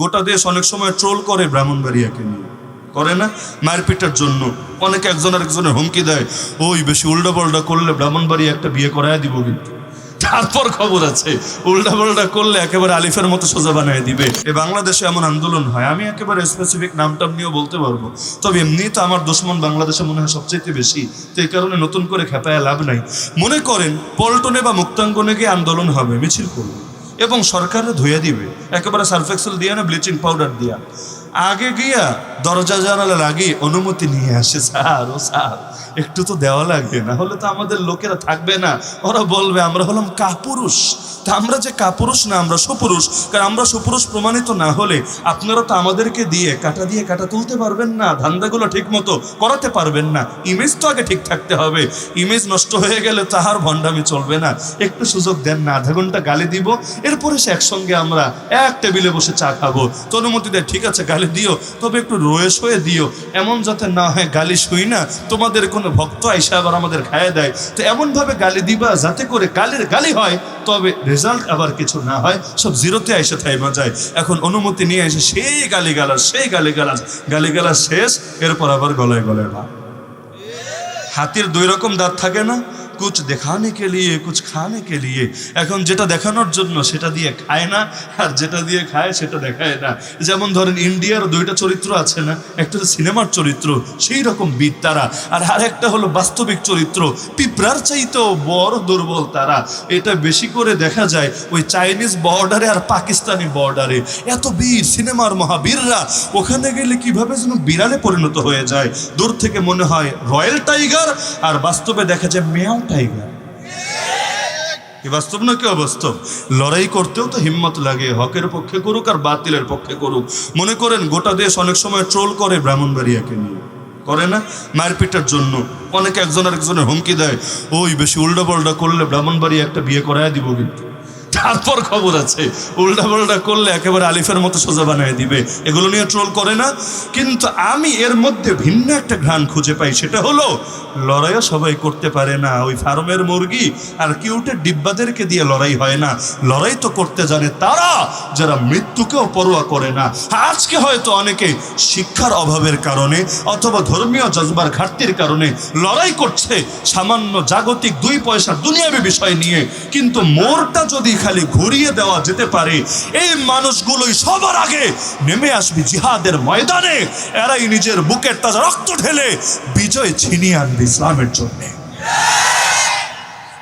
গোটা দেশ অনেক সময় ট্রোল করে ব্রাহ্মণবাড়িয়াকে নিয়ে। করে না? মারপিটের জন্য। অনেক একজন আরেকজনের হুমকি দেয়। ওই বেশি উল্টা পাল্টা করলে ব্রাহ্মণবাড়িয়া একটা বিয়ে করায় দিব কিন্তু। তারপর খবর আছে উল্টা পাল্টা করলে একেবারে আলিফের মতো সোজা বানায় দিবে। এ বাংলাদেশে এমন আন্দোলন হয়, আমি একেবারে স্পেসিফিক নামটাম নিয়েও বলতে পারব। তবে এমনি তো আমার দুশ্মন বাংলাদেশে মনে হয় সবচেয়ে বেশি। তো এই কারণে নতুন করে খেপায় লাভ নাই। মনে করেন, পল্টনে বা মুক্তাঙ্গনে গিয়ে আন্দোলন হবে, মিছিল করবে। এবং সরকারও ধুয়ে দিবে। একেবারে সার্ফেক্সেল দিয়ে না ব্লিচিং পাউডার দিয়া। আগে গিয়া দরজা জানালা লাগিয়ে অনুমতি নিয়ে আসে। স্যার, ও স্যার, একটু তো দেওয়া লাগবে, না হলে তো আমাদের লোকেরা থাকবে না। ওরা বলবে, আমরা হলাম কাপুরুষ। তা আমরা যে কাপুরুষ না, আমরা সুপুরুষ। কারণ আমরা সুপুরুষ প্রমাণিত না হলে আপনারা তো আমাদেরকে দিয়ে কাটা দিয়ে কাটা তুলতে পারবেন না, ধান্দাগুলো ঠিক মতো করাতে পারবেন না। ইমেজ তো আগে ঠিক থাকতে হবে। ইমেজ নষ্ট হয়ে গেলে তাহার ভণ্ডামি চলবে না। একটু সুযোগ দেন না, আধা ঘণ্টা গালি দিব। এরপরে সে একসঙ্গে আমরা এক টেবিলে বসে চা খাব। তো অনুমতি দেয় ঠিক আছে, গালি দিও, তবে একটু রয়ে সয়ে দিও। এমন যাতে না হয় গালি শুই না, তোমাদের কোনো ভক্ত আইসা আবার আমাদের খায় দেয়। তো এমনভাবে গালি দিবা, যাতে করে গালির গালি হয়, তবে রেজাল্ট আবার কিছু না হয়, সব জিরোতে এসে থাইমা যায়। এখন অনুমতি নিয়ে এসে সেই গালি গালাজ সেই গালি গালাজ গালি গালাজ শেষ, এরপর আবার গলায় গলায় ভাব। হাতির দুই রকম দাঁত থাকে না? কুছ দেখানে কে লিয়ে কুছ খানে কে লিয়ে এখন যেটা দেখানোর জন্য সেটা দিয়ে খায় না, আর যেটা দিয়ে খায় সেটা দেখায় না। যেমন ধরেন ইন্ডিয়ার দুইটা চরিত্র আছে না, একটা সিনেমার চরিত্র, সেই রকম বীর তারা। আর আরেকটা হলো বাস্তবিক চরিত্র, পিঁপড়ার চাইতেও বড় দুর্বল তারা। এটা বেশি করে দেখা যায় ওই চাইনিজ বর্ডারে আর পাকিস্তানি বর্ডারে। এত বীর, সিনেমার মহাবীররা, ওখানে গেলে কীভাবে যেন বিড়ালে পরিণত হয়ে যায়। দূর থেকে মনে হয় রয়্যাল টাইগার, আর বাস্তবে দেখা যায় মেয়াও টাইগার। বাস্তব না কি অবাস্তব? লড়াই করতেও তো হিম্মত লাগে, হকের পক্ষে করুক আর বাতিলের পক্ষে করুক। মনে করেন গোটা দেশ অনেক সময় ট্রোল করে ব্রাহ্মণবাড়িয়াকে নিয়ে। করে না? মারপিটের জন্য। অনেকে একজন আরেকজনের হুমকি দেয়, ওই বেশি উল্টা পাল্টা করলে ব্রাহ্মণবাড়িয়া একটা বিয়ে করায় দিব কিন্তু। তারপর খবর আছে। উল্টা পাল্টা করলে একেবারে আলিফের মতো সোজা বানায় দিবে। এগুলো নিয়ে ট্রোল করে না। কিন্তু আমি এর মধ্যে ভিন্ন একটা ঘ্রাণ খুঁজে পাই। সেটা হলো, লড়াইও সবাই করতে পারে না। ওই ফার্মের মুরগি আর কিউটের ডিব্বাদেরকে দিয়ে লড়াই হয় না। লড়াই তো করতে জানে তারা, যারা মৃত্যুকেও পরোয়া করে না। আজকে হয়তো অনেকে শিক্ষার অভাবের কারণে অথবা ধর্মীয় জজবার ঘাটতির কারণে লড়াই করছে সামান্য জাগতিক দুই পয়সার দুনিয়াবী বিষয় নিয়ে। কিন্তু মোরটা যদি খালি ঘুরিয়ে দেওয়া যেতে পারে। এই মানুষগুলোই সবার আগে নেমে আসবে জিহাদের ময়দানে। এরাই নিজের বুকের তাজা রক্ত ঢেলে বিজয় ছিনিয়ে আনবে ইসলামের জন্যে।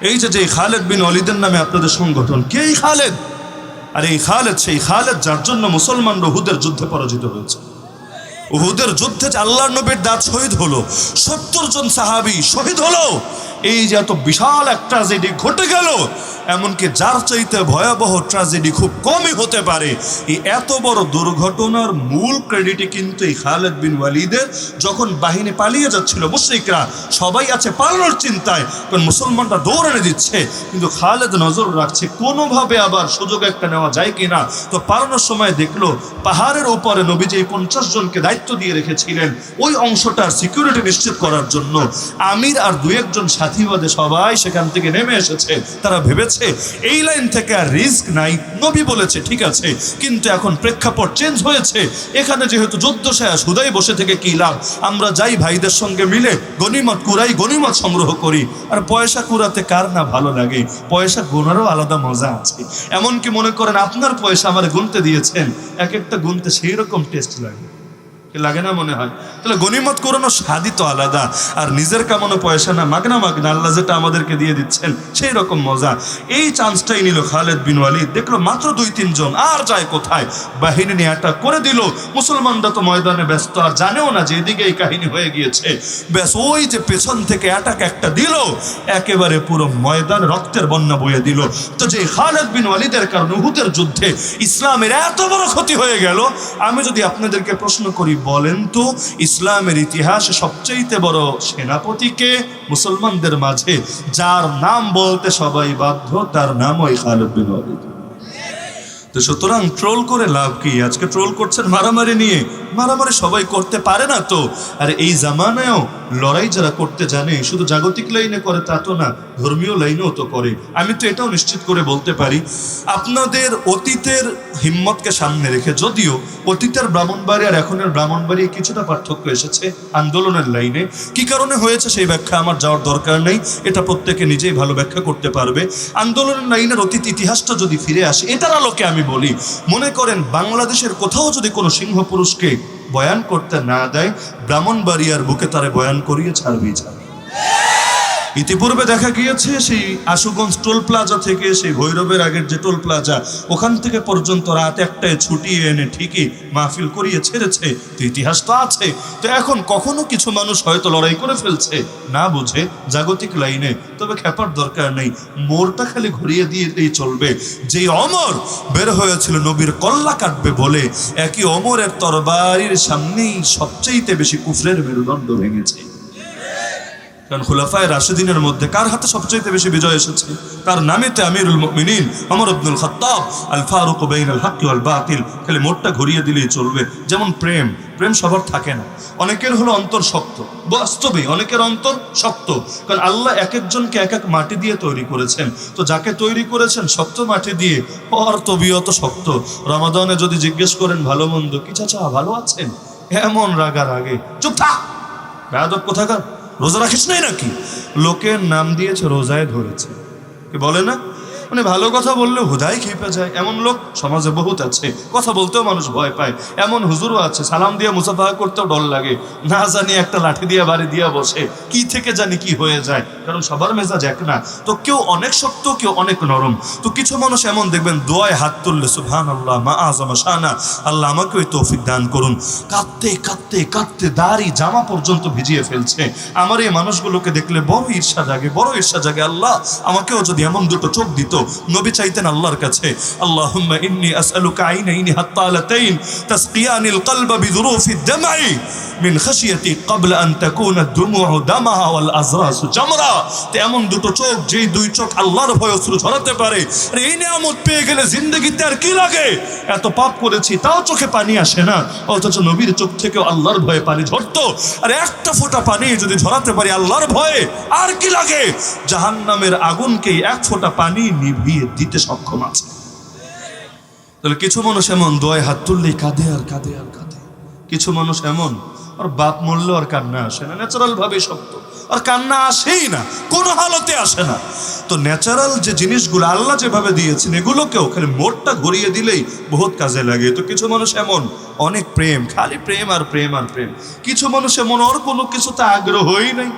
এই যে খালেদ বিন অলিদের নামে আপনাদের সংগঠন, কে এই খালেদ? আর এই খালেদ সেই খালেদ যার জন্য মুসলমান রহুদের যুদ্ধে পরাজিত হয়েছে। উহুদের যুদ্ধে যে আল্লাহর নবীর দাঁত শহীদ হলো, সত্তর জন সাহাবি শহীদ হলো এই যে এত বিশাল এক ট্রাজেডি ঘটে গেল, এমনকি যার চাইতে ভয়াবহ ট্রাজেডি খুব কমই হতে পারে। এই এত বড় দুর্ঘটনার মূল ক্রেডিটই কিন্তু এই খালেদ বিন ওয়ালিদের। যখন বাহিনী পালিয়ে যাচ্ছিল, মুশ্রিকরা সবাই আছে পালানোর চিন্তায়, কারণ মুসলমানরা দৌড়ানে দিচ্ছে। কিন্তু খালেদ নজর রাখছে, কোনোভাবে আবার সুযোগ একটা নেওয়া যায় কি না তো পালানোর সময় দেখল, পাহাড়ের উপরে নবী যে পঞ্চাশ জনকে দায়িত্ব দিয়ে রেখেছিলেন। ওই অংশটার সিকিউরিটি নিশ্চিত করার জন্য। আমির আর দু একজন সাথী বাদে সবাই সেখান থেকে নেমে এসেছে। তারা ভেবেছে, এই লাইন থেকে আর রিস্ক নাই। নবী বলেছে, ঠিক আছে, কিন্তু এখন প্রেক্ষাপট চেঞ্জ হয়েছে। এখানে যেহেতু যুদ্ধ শেষ, হুদাই বসে থেকে কি লাভ? আমরা যাই ভাইদের সঙ্গে মিলে গনিমত কুড়াই, গনিমত সংগ্রহ করি। আর পয়সা কুড়াতে কার না ভালো লাগে? পয়সা গোনারও আলাদা মজা আছে। এমনকি মনে করেন, আপনার পয়সা আমার গুনতে দিয়েছেন। এক একটা গুনতে সেই রকম টেস্ট লাগে। লাগে না মনে হয়? তাহলে গনিমত করানো স্বাদই তো আলাদা। আর নিজের কামানো পয়সা না, মাগনা মাগনা, আল্লাহ যেটা আমাদেরকে দিয়ে দিচ্ছেন, সেই রকম মজা। এই চান্সটাই নিল খালেদ বিন ওয়ালিদ। দেখল মাত্র দুই তিনজন আর যায় কোথায়? বাহিনী নিয়ে অ্যাটাক করে দিল। মুসলমানরা তো ময়দানে ব্যস্ত, আর জানেও না যে এদিকে এই কাহিনী হয়ে গিয়েছে। ব্যাস, ওই যে পেছন থেকে অ্যাটাক একটা দিল, একেবারে পুরো ময়দান রক্তের বন্যা বয়ে দিল। তো যে খালেদ বিন ওয়ালিদের কারণে উহুদের যুদ্ধে ইসলামের এত বড় ক্ষতি হয়ে গেল, আমি যদি আপনাদেরকে প্রশ্ন করি বলেন তো, ইসলামের ইতিহাসে সবচেয়েতে বড় সেনাপতিকে মুসলমানদের মাঝে যার নাম বলতে সবাই বাধ্য, তার নাম ওই খালেদ বিন ওয়ালিদ। তো সুতরাং ট্রোল করে লাভ কি? আজকে ট্রোল করছেন মারামারি নিয়ে। মারামারি সবাই করতে পারে না তো। আর এই জামানায়ও লড়াই যারা করতে জানে, শুধু জাগতিক লাইনে করে তা তো না, ধর্মীয় লাইনেও তো করে। আমি তো এটাও নিশ্চিত করে বলতে পারি, আপনাদের অতীতের হিম্মতকে সামনে রেখে, যদিও অতীতের ব্রাহ্মণবাড়ি আর এখনের ব্রাহ্মণবাড়ি কিছুটা পার্থক্য এসেছে আন্দোলনের লাইনে। কি কারণে হয়েছে সেই ব্যাখ্যা আমার যাওয়ার দরকার নেই, এটা প্রত্যেকে নিজেই ভালো ব্যাখ্যা করতে পারবে। আন্দোলনের লাইনের অতীত ইতিহাসটা যদি ফিরে আসে, এটার আলোকে আমি বলি, মনে করেন বাংলাদেশের কোথাও যদি কোনো সিংহ পুরুষকে বয়ান করতে না দেয় ব্রাহ্মণবাড়িয়ার বুকে তারা বয়ান করিয়ে ছাড়বেই ছাড়বে। ইতিপূর্বে দেখা গিয়েছে সেই আশুগঞ্জ টোল প্লাজা থেকে, সেই ভৈরবের আগের যে টোল প্লাজা, ওখান থেকে পর্যন্ত রাত একটায় ছুটিয়ে এনে ঠিকই মাহফিল করিয়ে ছেড়েছে। তো ইতিহাস তো আছে। তো এখন কখনো কিছু মানুষ হয়তো লড়াই করে ফেলছে, না বুঝে জাগতিক লাইনে। তবে খেপার দরকার নেই। মোরটা খালি ঘুরিয়ে দিয়েই চলবে। যেই অমর বের হয়েছিল নবীর কল্লা কাটবে বলে, একই অমরের তরবারির সামনেই সবচেয়েতে বেশি কুফরের মেরুদণ্ড ভেঙেছে। কারণ খুলাফায় রাশিদিনের মধ্যে কার হাতে সবচেয়ে বেশি বিজয় এসেছে? তার নামেতে আমিরুল মুমিনিন অমর আব্দুল খত্তাব আল ফারুক বেইন আল হাক্কি আল বাতিল খালি মোটটা ঘুরিয়ে দিলেই চলবে। যেমন প্রেম প্রেম সবার থাকে না। অনেকের হলো অন্তর শক্ত। বাস্তবে অনেকের অন্তর শক্ত। কারণ আল্লাহ এক একজনকে এক এক মাটি দিয়ে তৈরি করেছেন। তো যাকে তৈরি করেছেন শক্ত মাটি দিয়ে পর তবিয়ত শক্ত। রমাদানে যদি জিজ্ঞেস করেন, ভালো মন্দ কি চাচা, ভালো আছেন? এমন রাগার আগে চুপ থাক! কোথাকার? রোজা রাখিস নাই নাকি? লোকের নাম দিয়েছে রোজায় ধরেছে। কি বলে না? মানে ভালো কথা বললে হুদাই খেপে যায়। এমন লোক সমাজে বহুত আছে। কথা বলতেও মানুষ ভয় পায়। এমন হুজুরও আছে। সালাম দিয়ে মুসাফা করতেও ডর লাগে। না জানি একটা লাঠি দিয়ে, বাড়ি দিয়ে বসে কি থেকে জানি কি হয়ে যায়। কারণ সবার মেজাজ এক না। তো কেউ অনেক শক্ত, কেউ অনেক নরম। তো কিছু মানুষ এমন দেখবেন, দোয়ায় হাত তুললে সুবহান আল্লাহ মা আজমা শানা। আল্লাহ আমাকে ওই তৌফিক দান করুন। কাঁদতে কাঁদতে কাঁদতে দাড়ি, জামা পর্যন্ত ভিজিয়ে ফেলছে। আমার এই মানুষগুলোকে দেখলে বড় ঈর্ষা জাগে, বড় ঈর্ষা জাগে, আল্লাহ, আমাকেও যদি এমন দুটো চোখ দিত নবী চাইতেন আল্লাহর কাছে, আল্লাহুম্মা ইন্নী আসআলুকা আইনাইনি হাত্তালাতাইন তাসকিয়ানিল কলবা বিদুরুফি দামাই, মিন খাশিয়াতি ক্বাবলা আন তাকুনা দুমুউ দামাহা ওয়াল আজরাসু জামরা। তো এমন দুটো চোখ, যেই দুই চোখ আল্লাহর ভয় অশ্রু ঝরাতে পারে। আরে এই নিয়ামত পেয়ে গেলে জিন্দগিতে আর কি লাগে? এত পাপ করেছি, তাও চোখে পানি আসে না। অথচ নবীর চোখ থেকেও আল্লাহর ভয়ে পানি ঝরতো। আর একটা ফোঁটা পানি যদি ঝরাতে পারি আল্লাহর ভয়ে, আর কি লাগে? জাহান্নামের আগুনকে এক ফোঁটা পানি নিভিয়ে দিতে সক্ষম আছে। তাহলে কিছু মানুষ এমন দোয় হাত তুললেই কাঁদে আর কাঁদে আর কাঁদে। কিছু মানুষ এমন, আর বাপ মরলে আর কান্না আসে না ন্যাচারাল ভাবে শক্ত। আর কান্না আসেই না, কোনো হালতে আসে না। তো ন্যাচারাল যে জিনিসগুলো আল্লাহ যেভাবে দিয়েছেন এগুলোকেও খালি মোড়টা ঘুরিয়ে দিলেই বহুত কাজে লাগে। তো কিছু মানুষ এমন, অনেক প্রেম, খালি প্রেম আর প্রেম আর প্রেম। কিছু মানুষ এমন ওর কোনো কিছুতে আগ্রহই নাই।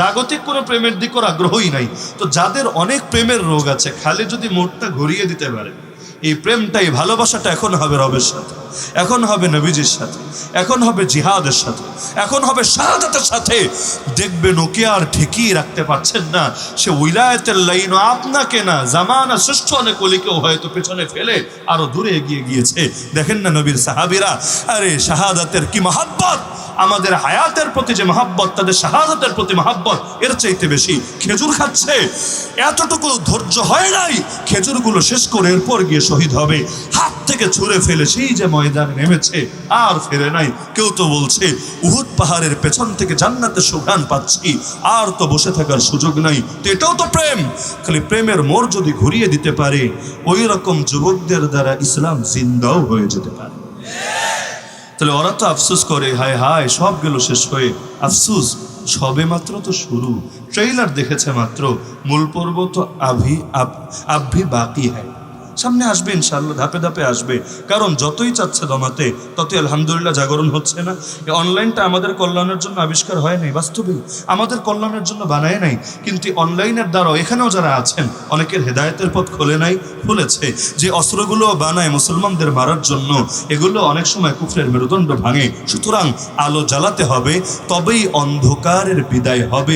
জাগতিক কোনো প্রেমের দিক ওর আগ্রহই নাই। তো যাদের অনেক প্রেমের রোগ আছে, খালি যদি মোটটা ঘুরিয়ে দিতে পারে, এই প্রেমটাই ভালোবাসাটা এখন হবে রবের সাথে। এখন হবে নবীজির সাথে, এখন হবে জিহাদের সাথে, এখন হবে শাহাদাতের সাথে। দেখবেন ওকে আর ঠেকিয়ে রাখতে পারছেন না। সে উইলায়তের লাইন আপনাকে না, জামানা শ্রেষ্ঠ অনেক অলিকেও হয়তো পেছনে ফেলে আরও দূরে এগিয়ে গিয়েছে। দেখেন না নবীর সাহাবিরা? আরে, শাহাদাতের কি মহাব্বত? আমাদের হায়াতের প্রতি যে মহাব্বত, তাদের শাহাদাতের প্রতি মহাব্বত, এর চাইতে বেশি খেজুর খাচ্ছে। এতটুকু ধৈর্য হয় নাই, খেজুরগুলো শেষ করে এরপর গিয়ে শহীদ হবে। হাত থেকে ছুঁড়ে ফেলে সেই যে ময়দানে নেমেছে, আর ফেরে নাই। কেউ তো বলছে, উহুদ পাহাড়ের পেছন থেকে জান্নাতে সুঘ্রাণ পাচ্ছি, আর তো বসে থাকার সুযোগ নাই। তো এটাও তো প্রেম। খালি প্রেমের মোড় যদি ঘুরিয়ে দিতে পারে, ওই রকম যুবকদের দ্বারা ইসলাম জিন্দাও হয়ে যেতে পারে। তাহলে ওরা তো আফসোস করে, হায় হায়, সব গেল শেষ হয়ে। আফসোস, সবে মাত্র তো শুরু। ট্রেইলার দেখেছে মাত্র, মূল পর্ব তো আভি আভি বাকি হ্যায়। সামনে আসবে ইনশাল্লাহ ধাপে ধাপে আসবে। কারণ যতই চাচ্ছে দমাতে, ততই আলহামদুলিল্লাহ জাগরণ হচ্ছে না। অনলাইনটা আমাদের কল্যাণের জন্য আবিষ্কার হয় নাই, বাস্তবে। আমাদের কল্যাণের জন্য বানায় নাই। কিন্তু অনলাইনের দ্বারাও এখানেও যারা আছেন, অনেকের হেদায়েতের পথ খোলে নাই, খুলেছে। যে অস্ত্রগুলো বানায় মুসলমানদের মারার জন্য, এগুলো অনেক সময় কুফরের মেরুদণ্ড ভাঙে। সুতরাং আলো জ্বালাতে হবে, তবেই অন্ধকারের বিদায় হবে।